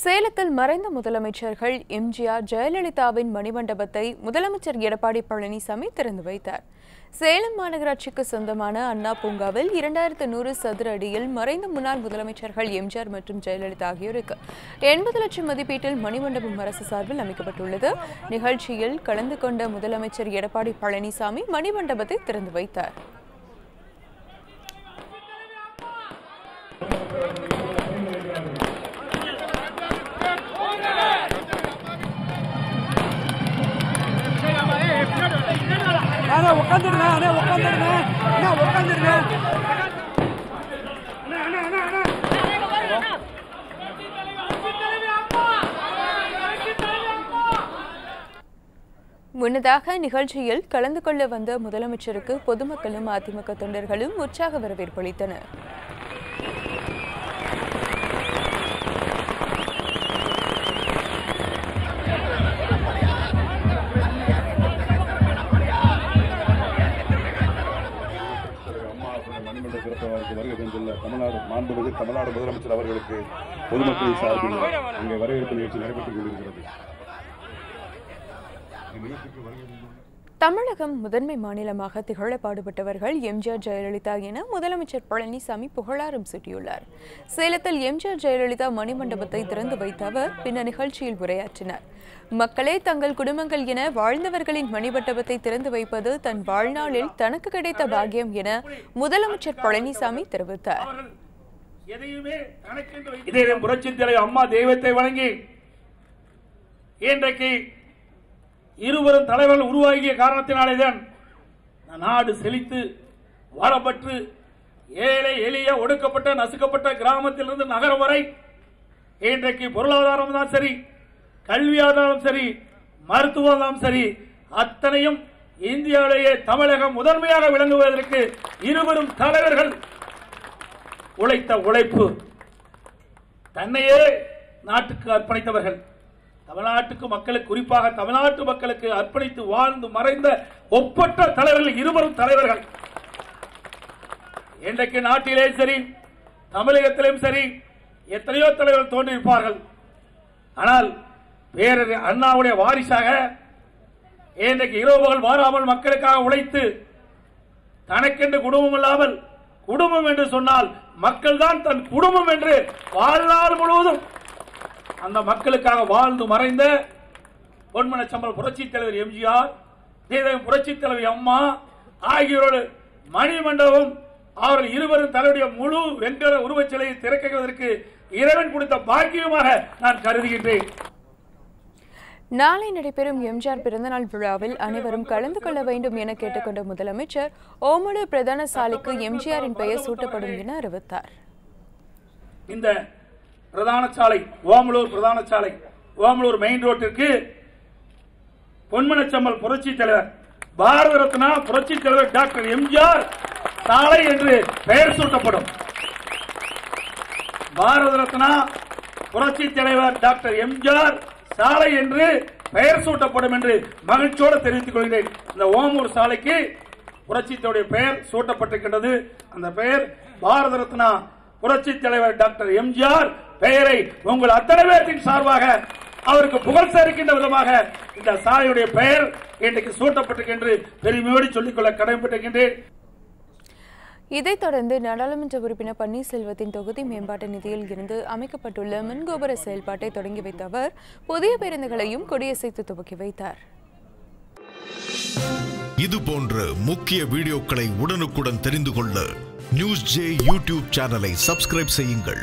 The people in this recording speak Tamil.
சேலத்தில் மறைந்த முதலமைச்சர்கள் எம்ஜிஆர் ஜெயலலிதாவின் மணிமண்டபத்தை முதலமைச்சர் எடப்பாடி பழனிசாமி திறந்து வைத்தார். சேலம் மாநகராட்சிக்கு சொந்தமான அண்ணா பூங்காவில் இரண்டாயிரத்து நூறு சதுர அடியில் மறைந்த முன்னாள் முதலமைச்சர்கள் எம்ஜிஆர் மற்றும் ஜெயலலிதா ஆகியோருக்கு எண்பது லட்சம் மதிப்பீட்டில் மணிமண்டபம் அரசு சார்பில் அமைக்கப்பட்டுள்ளது. நிகழ்ச்சியில் கலந்து கொண்ட முதலமைச்சர் எடப்பாடி பழனிசாமி மணிமண்டபத்தை திறந்து வைத்தார். உட்காந்துருங்க உட்காந்துருங்க உட்காந்துருங்க முன்னதாக நிகழ்ச்சியில் கலந்து கொள்ள வந்த முதலமைச்சருக்கு பொதுமக்களும் அதிமுக தொண்டர்களும் உற்சாக வரவேற்பு அளித்தனர். வருகை தமிழ்நாடு மாண்புமிகு தமிழ்நாடு முதலமைச்சர் அவர்களுக்கு பொதுமக்களின் சார்பில் அங்கே வரவேற்பு நிகழ்ச்சி நடைபெற்றுக் கொண்டிருக்கிறது. இந்நிகழ்ச்சிக்கு வருகை தமிழகம் முதன்மை மாநிலமாக திகழ பாடுபட்டவர்கள் எம்ஜிஆர் ஜெயலலிதா என முதலமைச்சர் பழனிசாமி புகழாரம் சூட்டியுள்ளார். சேலத்தில் எம்ஜிஆர் ஜெயலலிதா மணிமண்டபத்தை திறந்து வைத்த அவர் பின்னர் நிகழ்ச்சியில் உரையாற்றினார். மக்களே தங்கள் குடும்பங்கள் என வாழ்ந்தவர்களின் மணிமண்டபத்தை திறந்து வைப்பது தன் வாழ்நாளில் தனக்கு கிடைத்த பாக்கியம் என முதலமைச்சர் பழனிசாமி தெரிவித்தார். புரட்சி தலைவர் அம்மா தெய்வத்தை வணங்கி இன்றைக்கு இருவரும் தலைவர்கள் உருவாகிய காரணத்தினாலேதான் நாடு செழித்து வளப்பற்று ஏழை எளிய ஒடுக்கப்பட்ட நசுக்கப்பட்ட கிராமத்திலிருந்து நகரம் வரை இன்றைக்கு பொருளாதாரம் தான் சரி கல்வியாதாரம் சரி மருத்துவம் சரி அத்தனையும் இந்தியாவிலேயே தமிழகம் முதன்மையாக விளங்குவதற்கு இருவரும் தலைவர்கள் உழைத்த உழைப்பு. தன்னையே நாட்டுக்கு அர்ப்பணித்தவர்கள். தமிழ்நாட்டுக்கு மக்களுக்கு குறிப்பாக தமிழ்நாட்டு மக்களுக்கு அர்ப்பணித்து வாழ்ந்து மறைந்த ஒப்பற்ற தலைவர்கள் இருவரும் தலைவர்கள். இன்றைக்கு நாட்டிலே சரி தமிழகத்திலும் சரி எத்தனையோ தலைவர்கள் தோன்றியிருப்பார்கள். ஆனால் பேரறிஞர் அண்ணாவுடைய வாரிசாக இன்றைக்கு இரவு பகல் மாறாமல் மக்களுக்காக உழைத்து தனக்கென்று குடும்பம் இல்லாமல் குடும்பம் என்று சொன்னால் மக்கள் தான் தன் குடும்பம் என்று வாழ்நாள் முழுவதும் அந்த மக்களுக்காக வாழ்ந்து மறைந்த பொன்மனச்சம்பல் புரட்சி தலைவர் எம்ஜிஆர் தீதம் புரட்சி தலைவர் அம்மா ஆகியோரோடு மணிமண்டபம் அவர்கள் இருவரும் தன்னுடைய முழு வெண்கல உருவச்சிலையை திறக்குவதற்கு இறைவன் கொடுத்த பாக்கியமாக நான் கருதுகின்றேன். நாளை நடைபெறும் எம்ஜிஆர் பிறந்தநாள் விழாவில் அனைவரும் கலந்து கொள்ள வேண்டும் என கேட்டுக்கொண்ட முதலமைச்சர் ஓமலூர் பிரதான சாலைக்கு எம்ஜிஆரின் பெயர் சூட்டப்படும் என அறிவித்தார். இந்த பிரதான சாலை ஓமலூர் பிரதான சாலை ஓமலூர் மெயின் ரோட்டிற்கு பொன்மனச்சம்மல் புரட்சி தலைவர் பாரத ரத்னா புரட்சி தலைவர் டாக்டர் எம்ஜிஆர் சாலை என்று பெயர் சூட்டப்படும். பாரத ரத்னா புரட்சி தலைவர் டாக்டர் எம்ஜிஆர் சாலை என்று பெயர் சூட்டப்படும் என்று மகிழ்ச்சியோடு தெரிவித்துக் கொள்கிறேன். இந்த ஓமூர் சாலைக்கு புரட்சித்தோடைய பெயர் சூட்டப்பட்டிருக்கின்றது. அந்த பெயர் பாரத ரத்னா புரட்சி தலைவர் டாக்டர் எம்ஜிஆர் பெயரை உங்கள் அத்தனை பேர்த்தின் சார்பாக அவருக்கு புகழ் சேர்க்கின்ற விதமாக இந்த சாலையுடைய பெயர் இன்றைக்கு சூட்டப்பட்டிருக்கின்ற பெருமையோடு சொல்லிக்கொள்ள கடமைப்பட்டிருக்கின்றேன். இதைத் தொடர்ந்து நாடாளுமன்ற உறுப்பினர் பன்னீர்செல்வத்தின் தொகுதி மேம்பாட்டு நிதியில் இருந்து அமைக்கப்பட்டுள்ள மின்கோபுர செயல்பாட்டை தொடங்கி வைத்த அவர் புதிய பேருந்துகளையும் கொடியசைத்து துவக்கி வைத்தார். இது போன்ற முக்கிய வீடியோக்களை உடனுக்குடன் தெரிந்து கொள்ள நியூஸ் ஜே யூடியூப் சேனலை சப்ஸ்கிரைப் செய்யுங்கள்